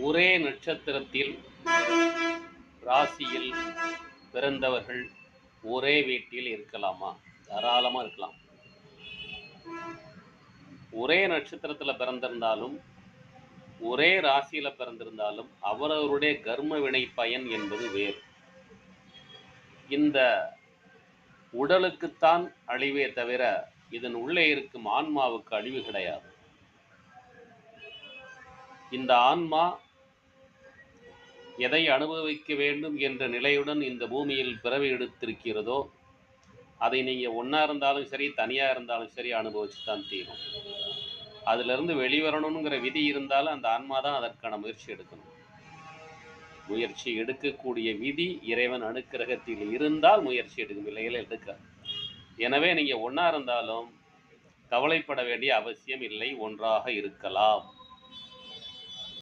ஒரே நட்சத்திரத்தில் ராசியில் பிறந்தவர்கள் ஒரே வீட்டில் இருக்கலாமா? தாராளமாக இருக்கலாம். ஒரே நட்சத்திரத்தில் பிறந்திருந்தாலும் ஒரே ராசியில் பிறந்திருந்தாலும் அவரவருடைய கர்ம வினை பயன் என்பது வேறு. இந்த உடலுக்குத்தான் அழிவே தவிர இதன் உள்ளே இருக்கும் ஆன்மாவுக்கு அழிவு கிடையாது. இந்த ஆன்மா எதை அனுபவிக்க வேண்டும் என்ற நிலையுடன் இந்த பூமியில் பிறவி எடுத்திருக்கிறதோ அதை நீங்கள் ஒன்றா இருந்தாலும் சரி தனியாக இருந்தாலும் சரி அனுபவிச்சு தான் தீரும். அதிலிருந்து வெளிவரணுங்கிற விதி இருந்தாலும் அந்த ஆன்மா தான் அதற்கான முயற்சி எடுக்கணும். முயற்சி எடுக்கக்கூடிய விதி இறைவன் அனுக்கிரகத்தில் இருந்தால் முயற்சி எடுக்கும் இல்லையில எடுக்க எனவே நீங்கள் ஒன்றா இருந்தாலும் கவலைப்பட வேண்டிய அவசியம் இல்லை ஒன்றாக இருக்கலாம்.